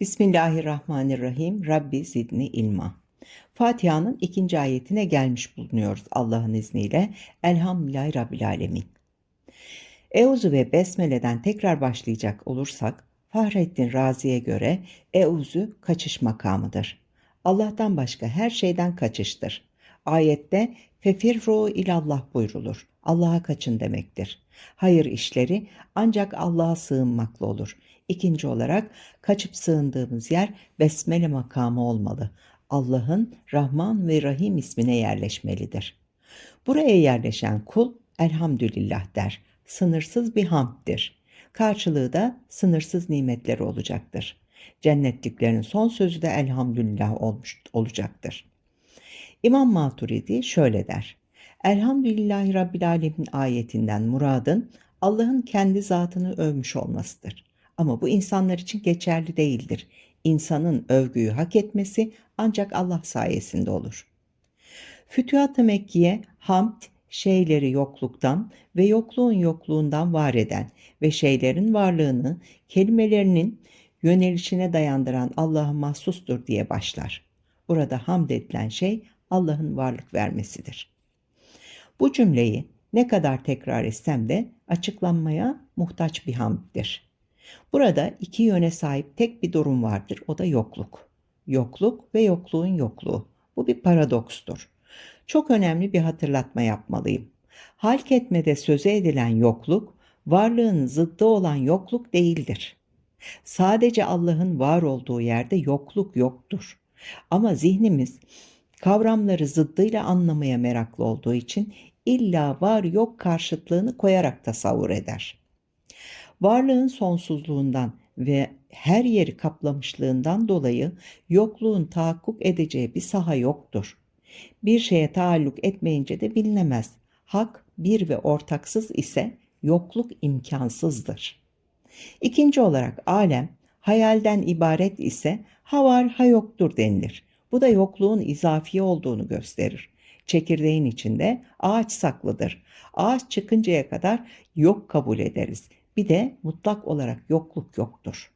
Bismillahirrahmanirrahim. Rabbi zidni ilma. Fatiha'nın ikinci ayetine gelmiş bulunuyoruz Allah'ın izniyle. Elhamdülillahi Rabbil Alemin. Euzu ve Besmele'den tekrar başlayacak olursak, Fahrettin Razi'ye göre Euzu kaçış makamıdır. Allah'tan başka her şeyden kaçıştır. Ayette fefirru ilallah buyrulur. Allah'a kaçın demektir. Hayır işleri ancak Allah'a sığınmakla olur. İkinci olarak kaçıp sığındığımız yer besmele makamı olmalı. Allah'ın Rahman ve Rahim ismine yerleşmelidir. Buraya yerleşen kul elhamdülillah der. Sınırsız bir hamddir. Karşılığı da sınırsız nimetleri olacaktır. Cennetliklerin son sözü de elhamdülillah olmuş olacaktır. İmam Maturidi şöyle der. Elhamdülillahi Rabbil Alemin ayetinden muradın Allah'ın kendi zatını övmüş olmasıdır. Ama bu insanlar için geçerli değildir. İnsanın övgüyü hak etmesi ancak Allah sayesinde olur. Fütühat-ı Mekkiye hamd şeyleri yokluktan ve yokluğun yokluğundan var eden ve şeylerin varlığını kelimelerinin yönelişine dayandıran Allah'a mahsustur diye başlar. Burada hamd edilen şey Allah'ın varlık vermesidir. Bu cümleyi ne kadar tekrar etsem de açıklanmaya muhtaç bir hamddir. Burada iki yöne sahip tek bir durum vardır. O da yokluk. Yokluk ve yokluğun yokluğu. Bu bir paradokstur. Çok önemli bir hatırlatma yapmalıyım. Halk etmede söze edilen yokluk, varlığın zıddı olan yokluk değildir. Sadece Allah'ın var olduğu yerde yokluk yoktur. Ama zihnimiz kavramları zıddıyla anlamaya meraklı olduğu için illa var yok karşıtlığını koyarak tasavvur eder. Varlığın sonsuzluğundan ve her yeri kaplamışlığından dolayı yokluğun tahakkuk edeceği bir saha yoktur. Bir şeye taalluk etmeyince de bilinemez. Hak bir ve ortaksız ise yokluk imkansızdır. İkinci olarak alem hayalden ibaret ise ha var ha yoktur denilir. Bu da yokluğun izafi olduğunu gösterir. Çekirdeğin içinde ağaç saklıdır. Ağaç çıkıncaya kadar yok kabul ederiz. Bir de mutlak olarak yokluk yoktur.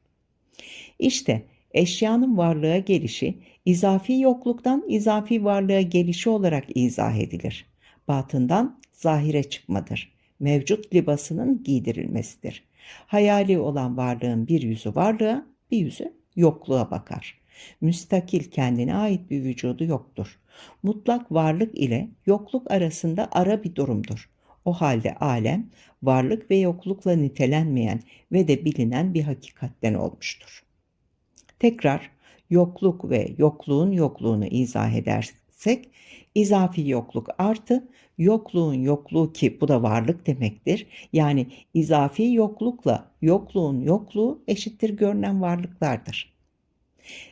İşte eşyanın varlığa gelişi izafi yokluktan izafi varlığa gelişi olarak izah edilir. Batından zahire çıkmadır. Mevcut libasının giydirilmesidir. Hayali olan varlığın bir yüzü varlığa, bir yüzü yokluğa bakar. Müstakil kendine ait bir vücudu yoktur. Mutlak varlık ile yokluk arasında ara bir durumdur. O halde alem varlık ve yoklukla nitelenmeyen ve de bilinen bir hakikatten olmuştur. Tekrar yokluk ve yokluğun yokluğunu izah edersek, izafi yokluk artı yokluğun yokluğu ki bu da varlık demektir. Yani izafi yoklukla yokluğun yokluğu eşittir görünen varlıklardır.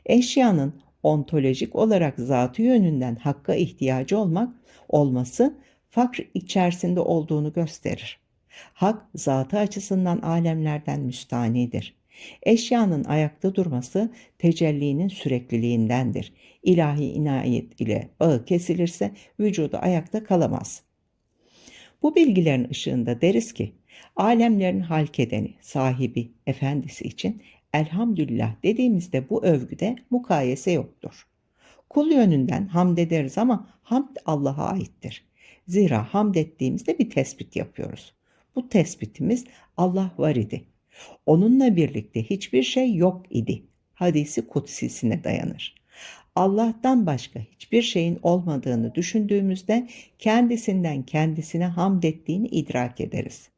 Eşyanın ontolojik olarak zatı yönünden hakka ihtiyacı olmak olması fakr içerisinde olduğunu gösterir. Hak zatı açısından alemlerden müstanidir. Eşyanın ayakta durması tecellinin sürekliliğindendir. İlahi inayet ile bağı kesilirse vücudu ayakta kalamaz. Bu bilgilerin ışığında deriz ki, alemlerin halkedeni, sahibi, efendisi için elhamdülillah dediğimizde bu övgüde mukayese yoktur. Kul yönünden hamd ederiz ama hamd Allah'a aittir. Zira hamd ettiğimizde bir tespit yapıyoruz. Bu tespitimiz Allah var idi. Onunla birlikte hiçbir şey yok idi. Hadisi kutsisine dayanır. Allah'tan başka hiçbir şeyin olmadığını düşündüğümüzde kendisinden kendisine hamd ettiğini idrak ederiz.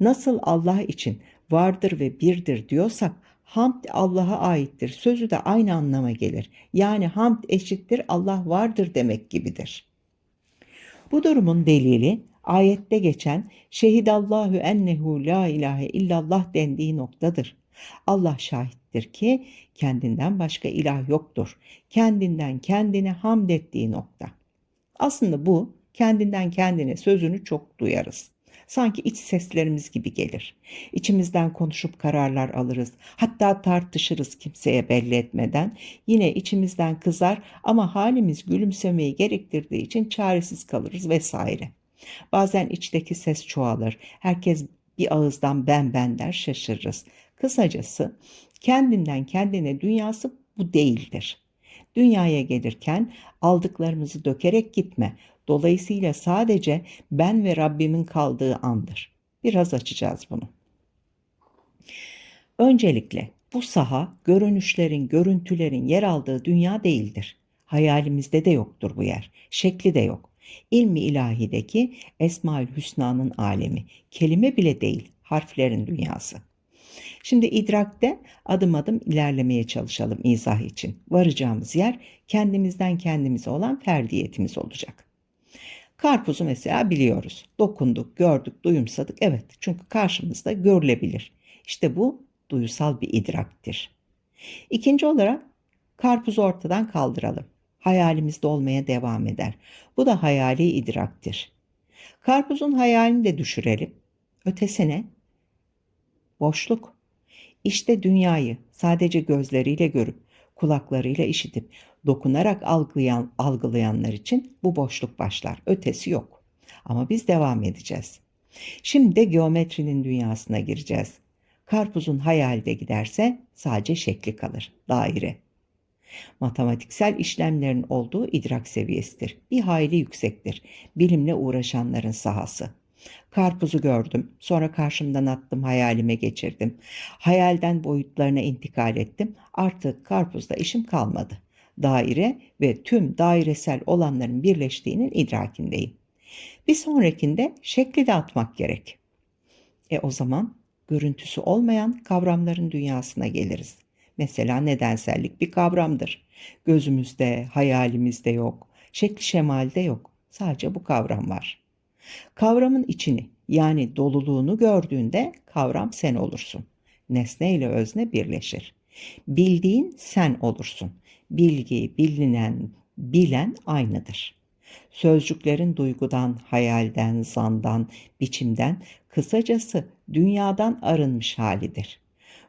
Nasıl Allah için vardır ve birdir diyorsak hamd Allah'a aittir. Sözü de aynı anlama gelir. Yani hamd eşittir Allah vardır demek gibidir. Bu durumun delili ayette geçen şehidallahu ennehu la ilahe illallah dendiği noktadır. Allah şahittir ki kendinden başka ilah yoktur. Kendinden kendine hamd ettiği nokta. Aslında bu kendinden kendine sözünü çok duyarız. Sanki iç seslerimiz gibi gelir. İçimizden konuşup kararlar alırız. Hatta tartışırız kimseye belli etmeden. Yine içimizden kızar ama halimiz gülümsemeyi gerektirdiği için çaresiz kalırız vesaire. Bazen içteki ses çoğalır. Herkes bir ağızdan ben ben der şaşırırız. Kısacası Kendinden kendine dünyası bu değildir. Dünyaya gelirken aldıklarımızı dökerek gitme. Dolayısıyla sadece ben ve Rabbimin kaldığı andır. Biraz açacağız bunu. Öncelikle bu saha görünüşlerin, görüntülerin yer aldığı dünya değildir. Hayalimizde de yoktur bu yer. Şekli de yok. İlmi ilahideki Esmaül Hüsna'nın alemi. Kelime bile değil, harflerin dünyası. Şimdi idrakte adım adım ilerlemeye çalışalım izah için. Varacağımız yer kendimizden kendimize olan ferdiyetimiz olacak. Karpuzu mesela biliyoruz. Dokunduk, gördük, duyumsadık. Evet çünkü karşımızda görülebilir. İşte bu duyusal bir idraktir. İkinci olarak karpuzu ortadan kaldıralım. Hayalimizde olmaya devam eder. Bu da hayali idraktir. Karpuzun hayalini de düşürelim. Ötesine boşluk. İşte dünyayı sadece gözleriyle görüp, kulaklarıyla işitip, dokunarak algılayan, algılayanlar için bu boşluk başlar. Ötesi yok. Ama biz devam edeceğiz. Şimdi de geometrinin dünyasına gireceğiz. Karpuzun hayalde giderse sadece şekli kalır. Daire. Matematiksel işlemlerin olduğu idrak seviyesidir. Bir hayli yüksektir. Bilimle uğraşanların sahası. Karpuzu gördüm. Sonra karşımdan attım, hayalime geçirdim. Hayalden boyutlarına intikal ettim. Artık karpuzda işim kalmadı. Daire ve tüm dairesel olanların birleştiğinin idrakindeyim. Bir sonrakinde şekli de atmak gerek. E o zaman görüntüsü olmayan kavramların dünyasına geliriz. Mesela nedensellik bir kavramdır. Gözümüzde, hayalimizde yok. Şekli şemalde yok. Sadece bu kavram var. Kavramın içini yani doluluğunu gördüğünde kavram sen olursun. Nesne ile özne birleşir. Bildiğin sen olursun. Bilgi, bilinen, bilen aynıdır. Sözcüklerin duygudan, hayalden, zandan, biçimden, kısacası dünyadan arınmış halidir.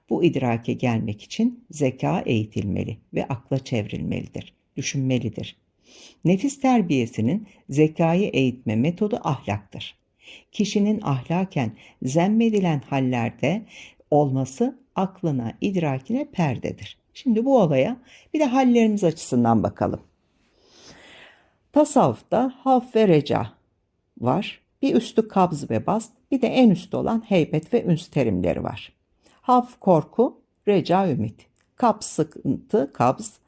Bu idrake gelmek için zeka eğitilmeli ve akla çevrilmelidir, düşünmelidir. Nefis terbiyesinin zekayı eğitme metodu ahlaktır. Kişinin ahlaken zemmedilen hallerde olması aklına, idrakine perdedir. Şimdi bu olaya bir de hallerimiz açısından bakalım. Tasavvufta haf ve reca var. Bir üstü kabz ve bast, bir de en üstte olan heybet ve üns terimleri var. Haf korku, reca ümit. Kap sıkıntı, kabz,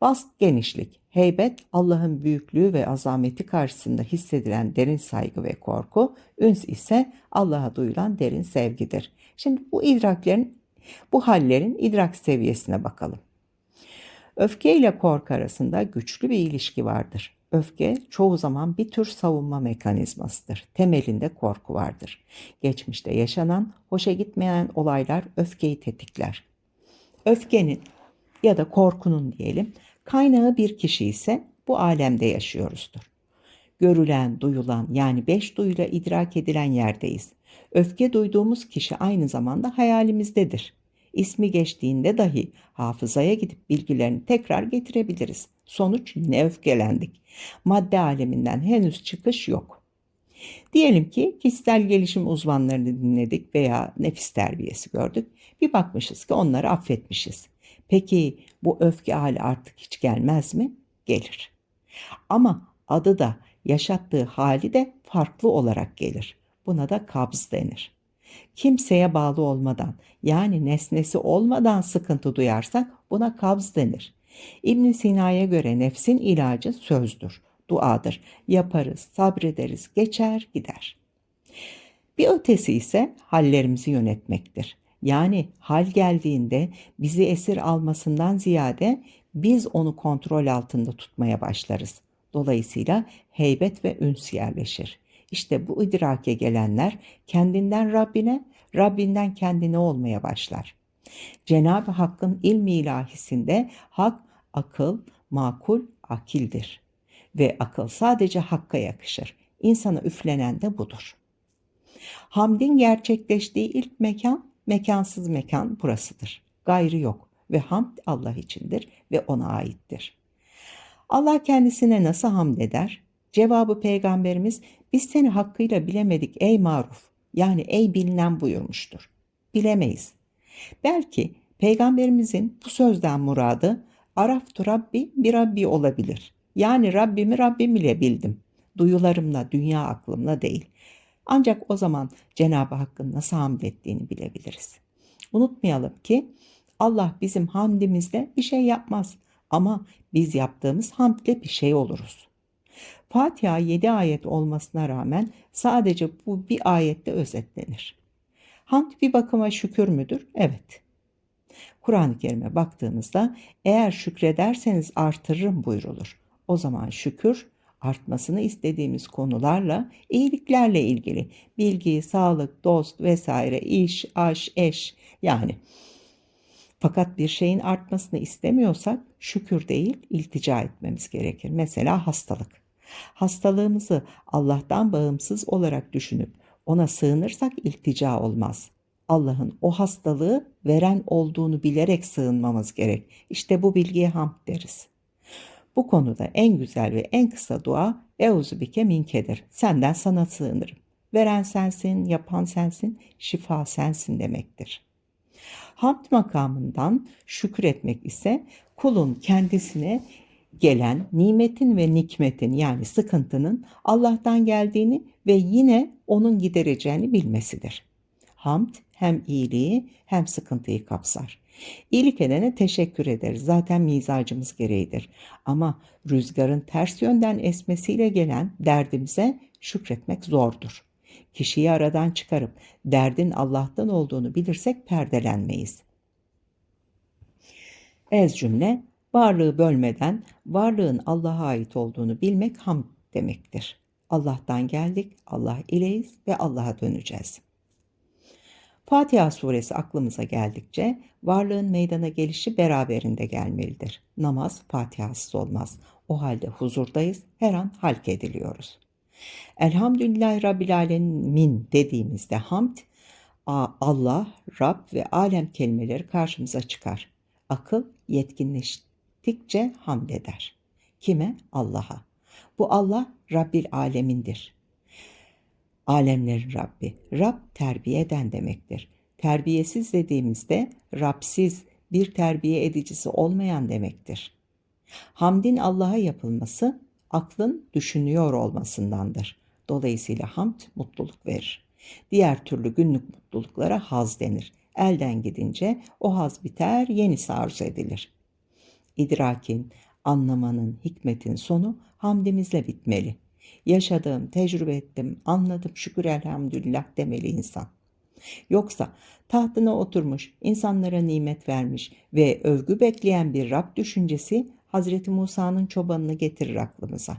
bast genişlik. Heybet Allah'ın büyüklüğü ve azameti karşısında hissedilen derin saygı ve korku. Üns ise Allah'a duyulan derin sevgidir. Şimdi bu idraklerin, bu hallerin idrak seviyesine bakalım. Öfke ile korku arasında güçlü bir ilişki vardır. Öfke çoğu zaman bir tür savunma mekanizmasıdır. Temelinde korku vardır. Geçmişte yaşanan, hoşa gitmeyen olaylar öfkeyi tetikler. Öfkenin ya da korkunun diyelim kaynağı bir kişi ise bu alemde yaşıyoruzdur. Görülen, duyulan yani beş duyuyla idrak edilen yerdeyiz. Öfke duyduğumuz kişi aynı zamanda hayalimizdedir. İsmi geçtiğinde dahi hafızaya gidip bilgilerini tekrar getirebiliriz. Sonuç yine öfkelendik. Madde aleminden henüz çıkış yok. Diyelim ki kişisel gelişim uzmanlarını dinledik veya nefis terbiyesi gördük. Bir bakmışız ki onları affetmişiz. Peki bu öfke hali artık hiç gelmez mi? Gelir. Ama adı da yaşattığı hali de farklı olarak gelir. Buna da kabz denir. Kimseye bağlı olmadan yani nesnesi olmadan sıkıntı duyarsak buna kabz denir. İbn Sina'ya göre nefsin ilacı sözdür, duadır. Yaparız, sabrederiz, geçer, gider. Bir ötesi ise hallerimizi yönetmektir. Yani hal geldiğinde bizi esir almasından ziyade biz onu kontrol altında tutmaya başlarız. Dolayısıyla heybet ve üns yerleşir. İşte bu idrake gelenler kendinden Rabbine, Rabbinden kendine olmaya başlar. Cenab-ı Hakk'ın ilmi ilahisinde hak, akıl, makul, akildir. Ve akıl sadece Hakk'a yakışır. İnsana üflenen de budur. Hamdin gerçekleştiği ilk mekan, mekansız mekan burasıdır. Gayrı yok ve hamd Allah içindir ve ona aittir. Allah kendisine nasıl hamd eder? Cevabı peygamberimiz biz seni hakkıyla bilemedik ey maruf yani ey bilinen buyurmuştur. Bilemeyiz. Belki Peygamberimizin bu sözden muradı Araftu Rabbi bir Rabbi olabilir. Yani Rabbimi Rabbim ile bildim. Duyularımla, dünya aklımla değil. Ancak o zaman Cenab-ı Hakk'ın nasıl hamd ettiğini bilebiliriz. Unutmayalım ki Allah bizim hamdimizde bir şey yapmaz ama biz yaptığımız hamdle bir şey oluruz. Fatiha 7 ayet olmasına rağmen sadece bu bir ayette özetlenir. Hamd bir bakıma şükür müdür? Evet. Kur'an-ı Kerim'e baktığımızda eğer şükrederseniz artırırım buyrulur. O zaman şükür artmasını istediğimiz konularla, iyiliklerle ilgili bilgi, sağlık, dost vesaire, iş, aş, eş yani. Fakat bir şeyin artmasını istemiyorsak şükür değil iltica etmemiz gerekir. Mesela hastalık. Hastalığımızı Allah'tan bağımsız olarak düşünüp ona sığınırsak iltica olmaz. Allah'ın o hastalığı veren olduğunu bilerek sığınmamız gerek. İşte bu bilgiye hamd deriz. Bu konuda en güzel ve en kısa dua Euzu bike minkedir. Senden sana sığınırım. Veren sensin, yapan sensin, şifa sensin demektir. Hamd makamından şükür etmek ise kulun kendisine gelen nimetin ve nikmetin yani sıkıntının Allah'tan geldiğini ve yine onun gidereceğini bilmesidir. Hamd hem iyiliği hem sıkıntıyı kapsar. İyilik edene teşekkür ederiz. Zaten mizacımız gereğidir. Ama rüzgarın ters yönden esmesiyle gelen derdimize şükretmek zordur. Kişiyi aradan çıkarıp derdin Allah'tan olduğunu bilirsek perdelenmeyiz. Ez cümle varlığı bölmeden varlığın Allah'a ait olduğunu bilmek hamd demektir. Allah'tan geldik, Allah ileyiz ve Allah'a döneceğiz. Fatiha suresi aklımıza geldikçe varlığın meydana gelişi beraberinde gelmelidir. Namaz Fatihasız olmaz. O halde huzurdayız, her an halk ediliyoruz. Elhamdülillahi Rabbil Alemin dediğimizde hamd, Allah, Rab ve alem kelimeleri karşımıza çıkar. Akıl yetkinleştikçe hamd eder. Kime? Allah'a. Bu Allah Rabbil Alemindir. Alemlerin Rabbi. Rab terbiye eden demektir. Terbiyesiz dediğimizde Rabsiz, bir terbiye edicisi olmayan demektir. Hamdin Allah'a yapılması aklın düşünüyor olmasındandır. Dolayısıyla hamd mutluluk verir. Diğer türlü günlük mutluluklara haz denir. Elden gidince o haz biter, yenisi arzu edilir. İdrakin, anlamanın, hikmetin sonu hamdimizle bitmeli. Yaşadığım, tecrübe ettim, anladım şükür elhamdülillah demeli insan. Yoksa tahtına oturmuş, insanlara nimet vermiş ve övgü bekleyen bir Rab düşüncesi Hazreti Musa'nın çobanını getirir aklımıza.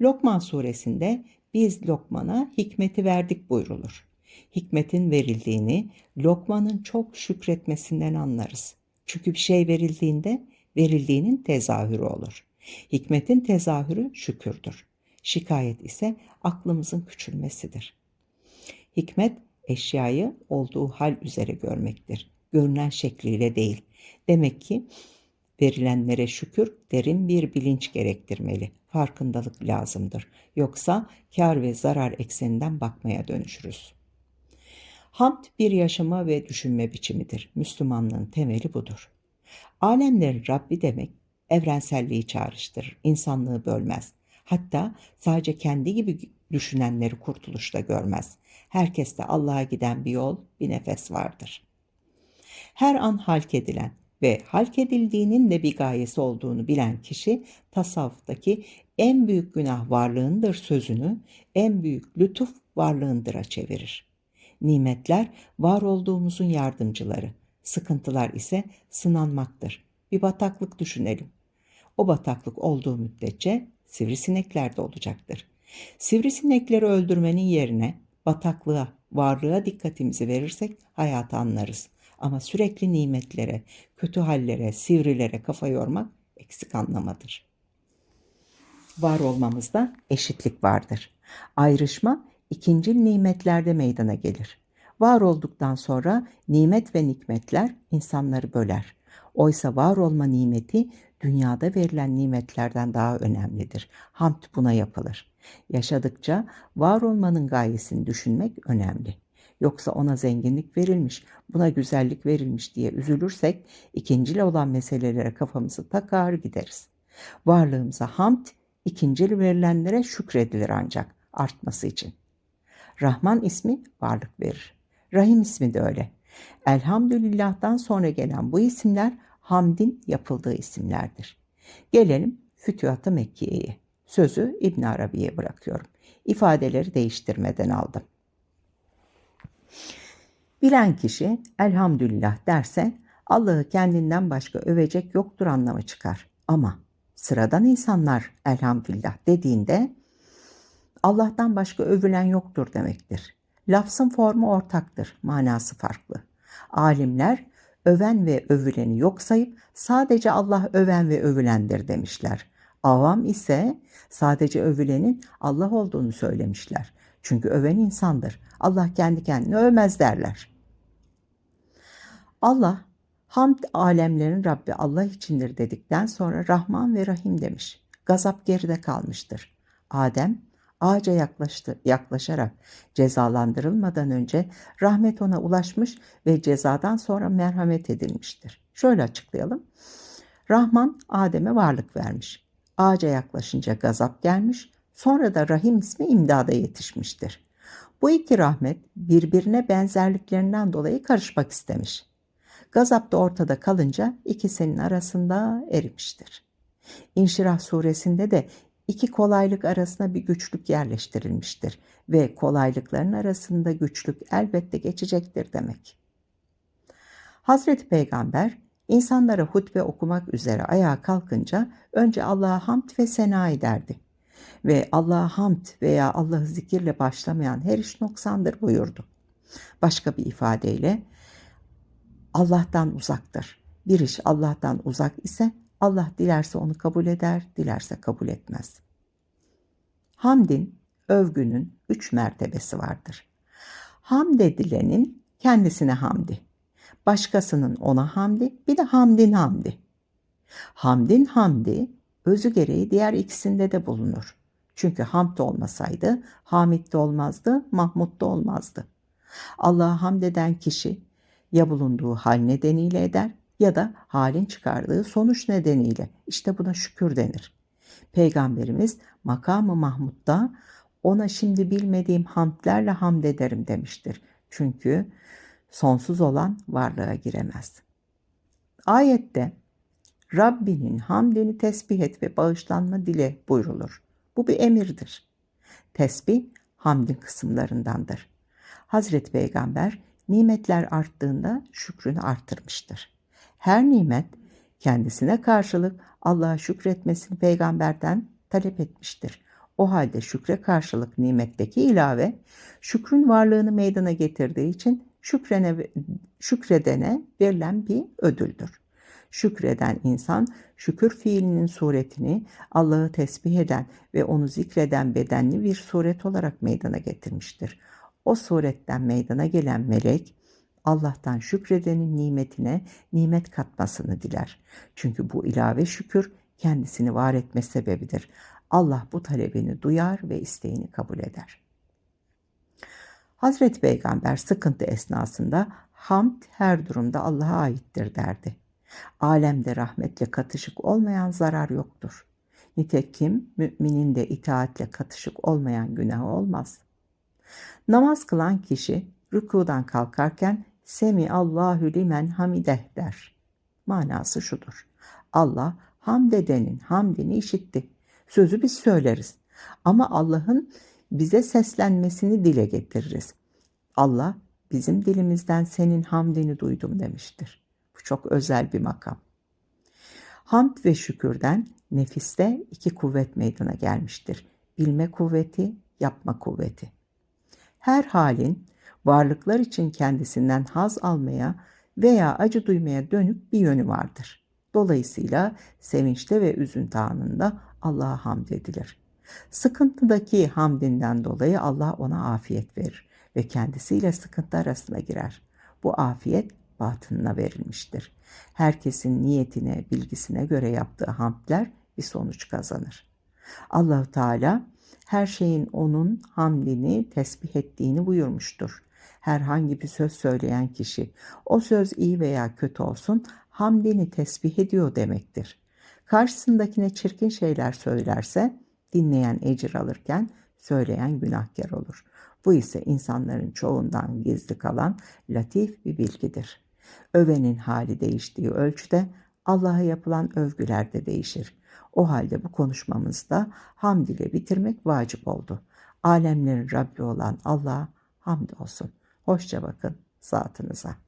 Lokman suresinde biz Lokman'a hikmeti verdik buyrulur. Hikmetin verildiğini Lokman'ın çok şükretmesinden anlarız. Çünkü bir şey verildiğinde verildiğinin tezahürü olur. Hikmetin tezahürü şükürdür. Şikayet ise aklımızın küçülmesidir. Hikmet eşyayı olduğu hal üzere görmektir. Görünen şekliyle değil. Demek ki verilenlere şükür derin bir bilinç gerektirmeli. Farkındalık lazımdır. Yoksa kar ve zarar ekseninden bakmaya dönüşürüz. Hamd bir yaşama ve düşünme biçimidir. Müslümanlığın temeli budur. Alemlerin Rabbi demek evrenselliği çağrıştırır, insanlığı bölmez. Hatta sadece kendi gibi düşünenleri kurtuluşta görmez. Herkeste Allah'a giden bir yol, bir nefes vardır. Her an halk edilen ve halk edildiğinin de bir gayesi olduğunu bilen kişi tasavvuftaki en büyük günah varlığındır sözünü en büyük lütuf varlığındıra çevirir. Nimetler var olduğumuzun yardımcıları, sıkıntılar ise sınanmaktır. Bir bataklık düşünelim. O bataklık olduğu müddetçe sivrisinekler de olacaktır. Sivrisinekleri öldürmenin yerine bataklığa, varlığa dikkatimizi verirsek hayatı anlarız. Ama sürekli nimetlere, kötü hallere, sivrilere kafa yormak eksik anlamadır. Var olmamızda eşitlik vardır. Ayrışma ikinci nimetlerde meydana gelir. Var olduktan sonra nimet ve nikmetler insanları böler. Oysa var olma nimeti dünyada verilen nimetlerden daha önemlidir. Hamd buna yapılır. Yaşadıkça var olmanın gayesini düşünmek önemli. yoksa ona zenginlik verilmiş, buna güzellik verilmiş diye üzülürsek ikincil olan meselelere kafamızı takar gideriz. Varlığımıza hamd, ikincil verilenlere şükredilir ancak artması için. Rahman ismi varlık verir. Rahim ismi de öyle. Elhamdülillah'tan sonra gelen bu isimler hamdin yapıldığı isimlerdir. Gelelim Fütühat-ı Mekkiye'ye. Sözü İbn Arabi'ye bırakıyorum. İfadeleri değiştirmeden aldım. Bilen kişi elhamdülillah derse Allah'ı kendinden başka övecek yoktur anlamı çıkar. Ama sıradan insanlar elhamdülillah dediğinde Allah'tan başka övülen yoktur demektir. Lafzın formu ortaktır, manası farklı. Alimler öven ve övüleni yok sayıp sadece Allah öven ve övülendir demişler. Avam ise sadece övülenin Allah olduğunu söylemişler. Çünkü öven insandır. Allah kendi kendini övmez derler. Allah hamd alemlerin Rabbi Allah içindir dedikten sonra Rahman ve Rahim demiş. Gazap geride kalmıştır. Adem ağaca yaklaştı, yaklaşarak cezalandırılmadan önce rahmet ona ulaşmış ve cezadan sonra merhamet edilmiştir. Şöyle açıklayalım. Rahman Adem'e varlık vermiş. Ağaca yaklaşınca gazap gelmiş, sonra da Rahim ismi imdada yetişmiştir. Bu iki rahmet birbirine benzerliklerinden dolayı karışmak istemiş. Gazap da ortada kalınca ikisinin arasında erimiştir. İnşirah suresinde de iki kolaylık arasına bir güçlük yerleştirilmiştir ve kolaylıkların arasında güçlük elbette geçecektir demek. Hazreti Peygamber insanlara hutbe okumak üzere ayağa kalkınca önce Allah'a hamd ve sena ederdi. Ve Allah'a hamd veya Allah'ı zikirle başlamayan her iş noksandır buyurdu. Başka bir ifadeyle Allah'tan uzaktır. Bir iş Allah'tan uzak ise Allah dilerse onu kabul eder, dilerse kabul etmez. Hamdin, övgünün üç mertebesi vardır. Hamd edilenin kendisine hamdi, başkasının ona hamdi, bir de hamdin hamdi. Hamdin hamdi, özü gereği diğer ikisinde de bulunur. Çünkü hamd olmasaydı, hamid de olmazdı, mahmud da olmazdı. Allah'a hamd eden kişi ya bulunduğu hal nedeniyle eder ya da halin çıkardığı sonuç nedeniyle. İşte buna şükür denir. Peygamberimiz makamı Mahmud'da ona şimdi bilmediğim hamdlerle hamd ederim demiştir. Çünkü sonsuz olan varlığa giremez. Ayette Rabbinin hamdini tesbih et ve bağışlanma dile buyrulur. Bu bir emirdir. Tesbih hamdin kısımlarındandır. Hazreti Peygamber nimetler arttığında şükrünü artırmıştır. Her nimet kendisine karşılık Allah'a şükretmesini peygamberden talep etmiştir. O halde şükre karşılık nimetteki ilave şükrün varlığını meydana getirdiği için şükrene, şükredene verilen bir ödüldür. Şükreden insan şükür fiilinin suretini Allah'ı tesbih eden ve onu zikreden bedenli bir suret olarak meydana getirmiştir. O suretten meydana gelen melek Allah'tan şükredenin nimetine nimet katmasını diler. Çünkü bu ilave şükür kendisini var etme sebebidir. Allah bu talebini duyar ve isteğini kabul eder. Hazreti Peygamber sıkıntı esnasında hamd her durumda Allah'a aittir derdi. Alemde rahmetle katışık olmayan zarar yoktur. Nitekim müminin de itaatle katışık olmayan günah olmaz. Namaz kılan kişi rükudan kalkarken Semi Allahü limen hamideh der. Manası şudur. Allah hamd edenin hamdini işitti. Sözü biz söyleriz. Ama Allah'ın bize seslenmesini dile getiririz. Allah bizim dilimizden senin hamdini duydum demiştir. Bu çok özel bir makam. Hamd ve şükürden nefiste iki kuvvet meydana gelmiştir. Bilme kuvveti, yapma kuvveti. Her halin varlıklar için kendisinden haz almaya veya acı duymaya dönük bir yönü vardır. Dolayısıyla sevinçte ve üzüntü anında Allah'a hamd edilir. Sıkıntıdaki hamdinden dolayı Allah ona afiyet verir ve kendisiyle sıkıntı arasına girer. Bu afiyet batınına verilmiştir. Herkesin niyetine, bilgisine göre yaptığı hamdler bir sonuç kazanır. Allahu Teala her şeyin onun hamdini tesbih ettiğini buyurmuştur Herhangi bir söz söyleyen kişi o söz iyi veya kötü olsun hamdini tesbih ediyor demektir. Karşısındakine çirkin şeyler söylerse dinleyen ecir alırken söyleyen günahkar olur. Bu ise insanların çoğundan gizli kalan latif bir bilgidir. Övenin hali değiştiği ölçüde Allah'a yapılan övgüler de değişir. O halde bu konuşmamızda hamd ile bitirmek vacip oldu. Alemlerin Rabbi olan Allah'a hamd olsun. Hoşça bakın zatınıza.